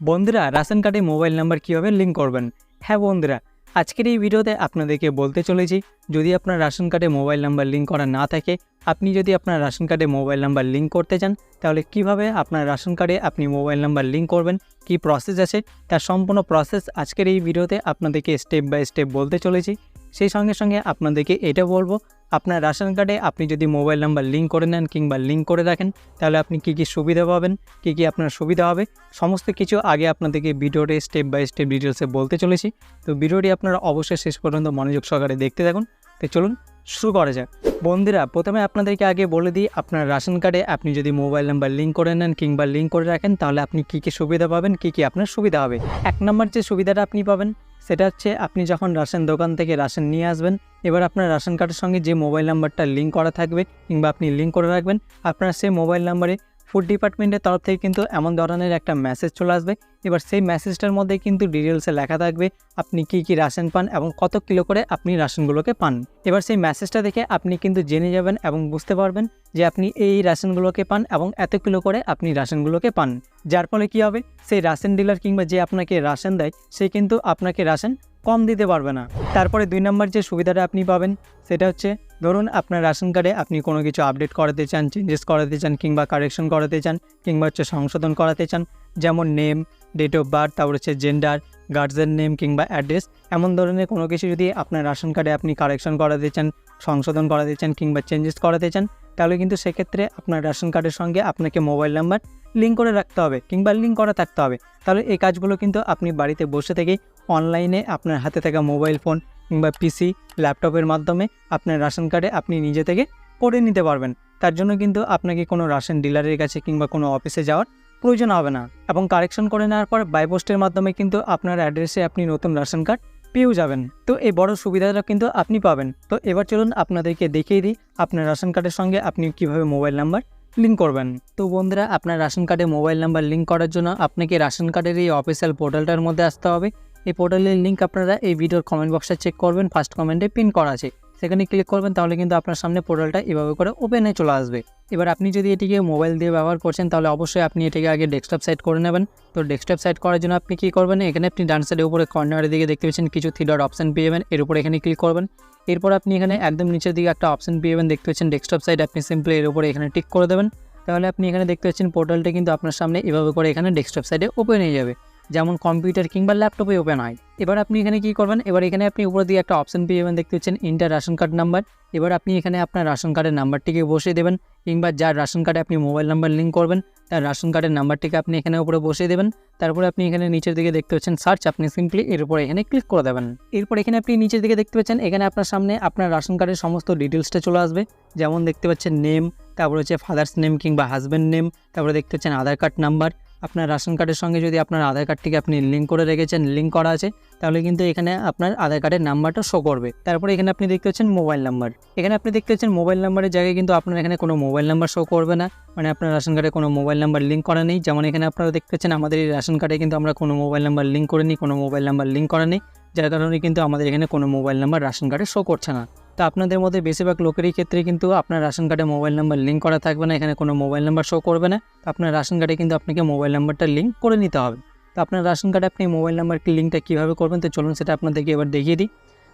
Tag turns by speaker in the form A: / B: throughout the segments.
A: বন্ধুরা, রেশন কার্ডে mobile number কীভাবে লিঙ্ক করবেন? হ্যাঁ বন্ধুরা, আজকের এই ভিডিওতে আপনাদেরকে বলতে চলেছি, যদি আপনার রেশন কার্ডে মোবাইল নাম্বার লিঙ্ক করা না থাকে, আপনি যদি আপনার রেশন কার্ডে মোবাইল নাম্বার লিঙ্ক করতে চান, তাহলে কীভাবে আপনার রেশন কার্ডে আপনি মোবাইল নাম্বার লিঙ্ক করবেন, কি প্রসেস আছে, তার সম্পূর্ণ প্রসেস আজকের এই ভিডিওতে আপনাদেরকে স্টেপ বাই স্টেপ বলতে চলেছি। সেই সঙ্গে সঙ্গে আপনাদেরকে এটা বলব, আপনার রেশন কার্ডে আপনি যদি মোবাইল নাম্বার লিঙ্ক করে নেন কিংবা লিঙ্ক করে রাখেন, তাহলে আপনি কি কি সুবিধা পাবেন, কি কি আপনার সুবিধা হবে, সমস্ত কিছু আগে আপনাদেরকে ভিডিওটি স্টেপ বাই স্টেপ ডিটেলসে বলতে চলেছি। তো ভিডিওটি আপনারা অবশ্যই শেষ পর্যন্ত মনোযোগ সহকারে দেখতে থাকুন। তো চলুন, শুরু করা যাক। বন্ধুরা, প্রথমে আপনাদেরকে আগে বলে দিই, আপনার রেশন কার্ডে আপনি যদি মোবাইল নাম্বার লিঙ্ক করে নেন কিংবা লিঙ্ক করে রাখেন, তাহলে আপনি কী কী সুবিধা পাবেন, কী কী আপনার সুবিধা হবে। এক নম্বর যে সুবিধাটা আপনি পাবেন, সেটা হচ্ছে আপনি যখন রাশন দোকান থেকে রাশন নিয়ে আসবেন, এবার আপনার রেশন কার্ডের সঙ্গে যে মোবাইল নাম্বারটা লিঙ্ক করা থাকবে কিংবা আপনি লিঙ্ক করে রাখবেন, আপনার সেই মোবাইল নাম্বারে ফুড ডিপার্টমেন্টের তরফ থেকে কিন্তু এমন ধরনের একটা মেসেজ চলে আসবে। এবার সেই মেসেজটার মধ্যে কিন্তু ডিটেলসে লেখা থাকবে আপনি কি কি রাশন পান এবং কত কিলো করে আপনি রাশনগুলোকে পান। এবার সেই মেসেজটা দেখে আপনি কিন্তু জেনে যাবেন এবং বুঝতে পারবেন যে আপনি এই রাশনগুলোকে পান এবং এত কিলো করে আপনি রাশনগুলোকে পান। যার ফলে কী হবে? সেই রাশন ডিলার কিংবা যে আপনাকে রাশন দেয়, সে কিন্তু আপনাকে রাশন কম দিতে পারবে না। তারপরে দুই নম্বর যে সুবিধাটা আপনি পাবেন, সেটা হচ্ছে, ধরুন আপনার রেশন কার্ডে আপনি কোনো কিছু আপডেট করাতে চান চেঞ্জেস করাতে চান, কিংবা কারেকশন করাতে চান, কিংবা হচ্ছে সংশোধন করাতে চান, যেমন নেম ডেট অফ বার্থ তারপর হচ্ছে জেন্ডার গার্জেন নেম কিংবা অ্যাড্রেস এমন ধরনের কোনো কিছু যদি আপনার রেশন কার্ডে আপনি কারেকশন করাতে চান, সংশোধন করাতে চান, কিংবা চেঞ্জেস করাতে চান, তাহলে কিন্তু সেক্ষেত্রে আপনার রেশন কার্ডের সঙ্গে আপনাকে মোবাইল নাম্বার লিঙ্ক করে রাখতে হবে কিংবা লিঙ্ক করা থাকতে হবে। তাহলে এই কাজগুলো কিন্তু আপনি বাড়িতে বসে থেকেই অনলাইনে আপনার হাতে থাকা মোবাইল ফোন কিংবা পিসি ল্যাপটপের মাধ্যমে আপনার রেশন কার্ডে আপনি নিজে থেকে করে নিতে পারবেন। তার জন্য কিন্তু আপনাকে কোনো রাশন ডিলারের কাছে কিংবা কোনো অফিসে যাওয়ার প্রয়োজন হবে না এবং কারেকশন করে নেওয়ার পর বাইপোস্টের মাধ্যমে কিন্তু আপনার অ্যাড্রেসে আপনি নতুন রেশন কার্ড পেয়েও যাবেন। তো এই বড় সুবিধাটা কিন্তু আপনি পাবেন। তো এবার চলুন আপনাদেরকে দেখিয়ে দিই আপনার রেশন কার্ডের সঙ্গে আপনি কীভাবে মোবাইল নাম্বার লিঙ্ক করবেন। তো বন্ধুরা, আপনার রেশন কার্ডে মোবাইল নাম্বার লিঙ্ক করার জন্য আপনাকে রেশন কার্ডের এই অফিসিয়াল পোর্টালটার মধ্যে আসতে হবে। এই পোর্টালের লিঙ্ক আপনারা এই ভিডিওর কমেন্ট বক্সে চেক করবেন। ফার্স্ট কমেন্টে পিন করা আছে। সেখানে ক্লিক করবেন, তাহলে কিন্তু আপনার সামনে পোর্টালটা এভাবে করে ওপেনে চলে আসবে। এবার আপনি যদি এটিকে মোবাইল দিয়ে ব্যবহার করছেন, তাহলে অবশ্যই আপনি এটিকে আগে ডেস্কটপ সাইট করে নেবেন। তো ডেস্কটপ সাইট করার জন্য আপনি কী করবেন? এখানে আপনি ডান সাইডের উপরে কর্নারের দিকে দেখতে পাচ্ছেন, কিছু থ্রি ডট অপশন পেয়ে যাবেন। এর উপরে এখানে ক্লিক করবেন। এরপর আপনি এখানে একদম নিচের দিকে একটা অপশন পেয়ে যাবেন, দেখতে পাচ্ছেন ডেস্কটপ সাইট আপনি সিম্পলি এর উপরে এখানে টিক করে দেবেন। তাহলে আপনি এখানে দেখতে পাচ্ছেন পোর্টালটা কিন্তু আপনার সামনে এভাবে করে এখানে ডেস্কটপ সাইডে ওপেন হয়ে যাবে। যেমন কম্পিউটার কিংবা ল্যাপটপে ওপেন হয়। এবার আপনি এখানে কি করবেন? এবার এখানে আপনি উপরে দিয়ে একটা অপশন পেয়ে যাবেন, দেখতে পাচ্ছেন ইন্টার রেশন কার্ড নাম্বার এবার আপনি এখানে আপনার রেশন কার্ডের নাম্বারটিকে বসিয়ে দেবেন কিংবা যার রেশন কার্ডে আপনি মোবাইল নাম্বার লিঙ্ক করবেন, তার রেশন কার্ডের নাম্বারটিকে আপনি এখানে উপরে বসিয়ে দেবেন। তারপরে আপনি এখানে নিচের দিকে দেখতে পাচ্ছেন সার্চ আপনি সিম্পলি এর উপরে এখানে ক্লিক করে দেবেন। এরপর এখানে আপনি নিচের দিকে দেখতে পাচ্ছেন, এখানে আপনার সামনে আপনার রেশন কার্ডের সমস্ত ডিটেলসটা চলে আসবে। যেমন দেখতে পাচ্ছেন নেম তারপরে হচ্ছে ফাদার্স নেম কিংবা হাজব্যান্ড নেম তারপরে দেখতে পাচ্ছেন আধার কার্ড নাম্বার আপনার রেশন কার্ডের সঙ্গে যদি আপনার আধার কার্ডটিকে আপনি লিঙ্ক করে রেখেছেন লিঙ্ক করা আছে, তাহলে কিন্তু এখানে আপনার আধার কার্ডের নাম্বারটা শো করবে। তারপরে এখানে আপনি দেখতে পাচ্ছেন মোবাইল নাম্বার এখানে আপনি দেখতে পাচ্ছেন মোবাইল নাম্বারের জায়গায় কিন্তু আপনার এখানে কোনো মোবাইল নাম্বার শো করবে না। মানে আপনার রেশন কার্ডে কোনো মোবাইল নাম্বার লিঙ্ক করা নেই। যেমন এখানে আপনারা দেখতে পাচ্ছেন আমাদের এই রেশন কার্ডে কিন্তু আমরা কোনো মোবাইল নাম্বার লিঙ্ক করে নিই কোনো মোবাইল নাম্বার লিঙ্ক করা নেই। যার কারণে কিন্তু আমাদের এখানে কোনো মোবাইল নাম্বার রেশন কার্ডে শো করছে না। তো আপনাদের মধ্যে বেশিরভাগ লোকেরই ক্ষেত্রে কিন্তু আপনার রেশন কার্ডে মোবাইল নাম্বার লিঙ্ক করা থাকবে না, এখানে কোনো মোবাইল নাম্বার শো করবে না। তো আপনার রেশন কার্ডে কিন্তু আপনাকে মোবাইল নাম্বারটা লিঙ্ক করে নিতে হবে। তো আপনার রেশন কার্ডে আপনি মোবাইল নাম্বার লিঙ্কটা কীভাবে করবেন, তো চলুন সেটা আপনাদেরকে এবার দেখিয়ে দিই।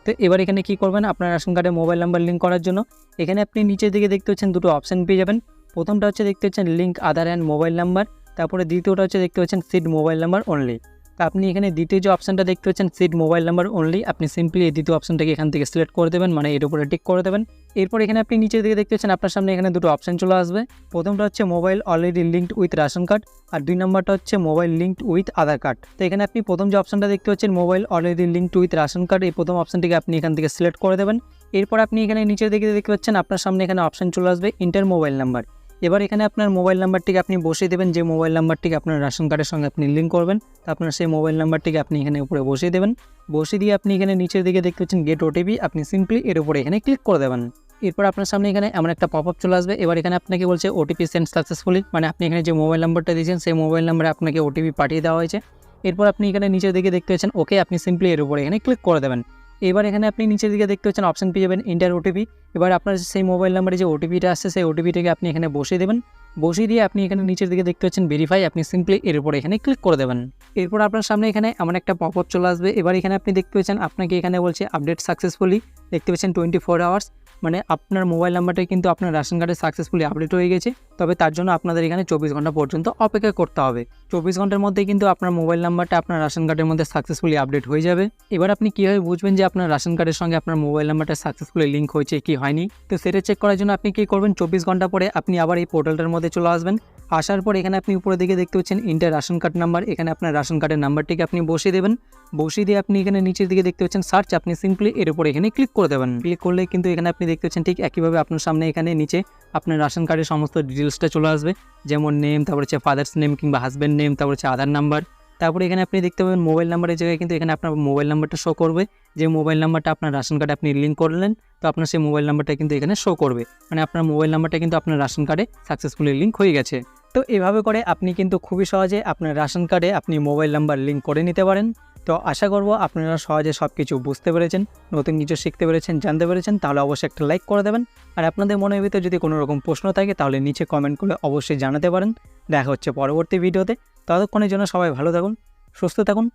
A: তো এবার এখানে কী করবেন আপনার রেশন কার্ডে মোবাইল নাম্বার লিঙ্ক করার জন্য? এখানে আপনি নিচের দিকে দেখতে পাচ্ছেন দুটো অপশান পেয়ে যাবেন। প্রথমটা হচ্ছে দেখতে পাচ্ছেন link Aadhaar and mobile number তারপরে দ্বিতীয়টা হচ্ছে দেখতে পাচ্ছেন সিট মোবাইল নাম্বার অনলি তো আপনি এখানে দ্বিতীয় যে অপশানটা দেখতে পাচ্ছেন সিট মোবাইল নাম্বার অনলি আপনি সিম্পলি এই দ্বিতীয় অপশানটাকে এখান থেকে সিলেক্ট করে দেবেন মানে এর উপরে টিক করে দেবেন। এরপর এখানে আপনি নিচের দিকে দেখতে পাচ্ছেন, আপনার সামনে এখানে দুটো অপশান চলে আসবে। প্রথমটা হচ্ছে mobile already linked with ration card আর দুই নম্বরটা হচ্ছে mobile linked with Aadhaar card তো এখানে আপনি প্রথম যে অপশানটা দেখতে পাচ্ছেন mobile already linked with ration card এই প্রথম অপশানটিকে আপনি এখান থেকে সিলেক্ট করে দেবেন। এরপর আপনি এখানে নিচের দিকে দেখতে পাচ্ছেন, আপনার সামনে এখানে অপশান চলে আসবে ইন্টার মোবাইল নাম্বার এবার এখানে আপনার মোবাইল নাম্বারটিকে আপনি বসিয়ে দেবেন, যে মোবাইল নাম্বারটিকে আপনার রেশন কার্ডের সঙ্গে আপনি লিঙ্ক করবেন আপনার সেই মোবাইল নাম্বারটিকে আপনি এখানে উপরে বসিয়ে দেবেন। বসিয়ে দিয়ে আপনি এখানে নিচের দিকে দেখতে পাচ্ছেন গেট ওটিপি আপনি সিম্পলি এর উপরে এখানে ক্লিক করে দেবেন। এরপর আপনার সামনে এখানে এমন একটা পপ আপ চলে আসবে। এবার এখানে আপনাকে বলছে ওটিপি সেন্ড সাকসেসফুলি মানে আপনি এখানে যে মোবাইল নাম্বারটা দিয়েছেন, সেই মোবাইল নাম্বারে আপনাকে ওটিপি পাঠিয়ে দেওয়া হয়েছে। এরপর আপনি এখানে নিচের দিকে দেখতে পাচ্ছেন ওকে আপনি সিম্পলি এর উপরে এখানে ক্লিক করে দেবেন। এবার এখানে আপনি নিচের দিকে দেখতে পাচ্ছেন অপশন পেয়ে যাবেন ইন্টার ওটিপি এবার আপনার সেই মোবাইল নাম্বারে যে ওটিপিটা আসছে, সেই ওটিপিটাকে আপনি এখানে বসিয়ে দেবেন। বসিয়ে দিয়ে আপনি এখানে নিচের দিকে দেখতে পাচ্ছেন ভেরিফাই আপনি সিম্পলি এর উপরে এখানে ক্লিক করে দেবেন। এরপর আপনার সামনে এখানে এমন একটা পপ আপ চলে আসবে। এবার এখানে আপনি দেখতে পাচ্ছেন, আপনাকে এখানে বলছে আপডেট সাকসেসফুলি দেখতে পাচ্ছেন টোয়েন্টি ফোর আওয়ার্স মানে আপনার মোবাইল নাম্বারটা কিন্তু আপনার রেশন কার্ডে সাকসেসফুলি আপডেট হয়ে গেছে। তবে তার জন্য আপনাদের এখানে চব্বিশ ঘণ্টা পর্যন্ত অপেক্ষা করতে হবে। চব্বিশ ঘণ্টার মধ্যে কিন্তু আপনার মোবাইল নাম্বারটা আপনার রেশন কার্ডের মধ্যে সাকসেসফুলি আপডেট হয়ে যাবে। এবার আপনি কীভাবে বুঝবেন যে আপনার রেশন কার্ডের সঙ্গে আপনার মোবাইল নাম্বারটা সাকসেসফুলি লিঙ্ক হয়েছে, কি হয়নি। তো সেটা চেক করার জন্য আপনি কী করবেন? চব্বিশ ঘণ্টা পরে আপনি আবার এই পোর্টালটার মধ্যে চলে আসবেন। আসার পর এখানে আপনি উপরে দিকে দেখতে পাচ্ছেন ইন্টার রেশন কার্ড নাম্বার এখানে আপনার রেশন কার্ডের নাম্বারটিকে আপনি বসিয়ে দেবেন। বসিয়ে দিয়ে আপনি এখানে নিচের দিকে দেখতে পাচ্ছেন সার্চ আপনি সিম্পলি এর উপর এখানে ক্লিক করে দেবেন। ক্লিক করলে কিন্তু এখানে আপনি দেখতে পাচ্ছেন ঠিক একইভাবে আপনার সামনে এখানে নিচে আপনার রেশন কার্ডের সমস্ত ডিটেলসটা চলে আসবে। যেমন নেম তারপর হচ্ছে ফাদার্স নেম কিংবা হাজব্যান্ড নেম তারপর হচ্ছে আধার নাম্বার তারপরে এখানে আপনি দেখতে পাবেন মোবাইল নাম্বারের জায়গায় কিন্তু এখানে আপনার মোবাইল নাম্বারটা শো করবে। যে মোবাইল নাম্বারটা আপনার রেশন কার্ডে আপনি লিঙ্ক করলেন, তো আপনার সেই মোবাইল নাম্বারটা কিন্তু এখানে শো করবে। মানে আপনার মোবাইল নাম্বারটা কিন্তু আপনার রেশন কার্ডে সাকসেসফুলি লিঙ্ক হয়ে গেছে। তো এভাবে করে আপনি কিন্তু খুবই সহজে আপনার রেশন কার্ডে আপনি মোবাইল নাম্বার লিঙ্ক করে নিতে পারেন। তো আশা করব আপনারা সহজে সব কিছু বুঝতে পেরেছেন, নতুন কিছু শিখতে পেরেছেন, জানতে পেরেছেন, তাহলে অবশ্যই একটা লাইক করে দেবেন। আর আপনাদের মনের ভিতরে যদি কোনো রকম প্রশ্ন থাকে, তাহলে নিচে কমেন্ট করে অবশ্যই জানাতে পারেন। দেখা হচ্ছে পরবর্তী ভিডিওতে ততক্ষণের জন্য সবাই ভালো থাকুন, সুস্থ থাকুন।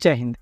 A: জয় হিন্দ।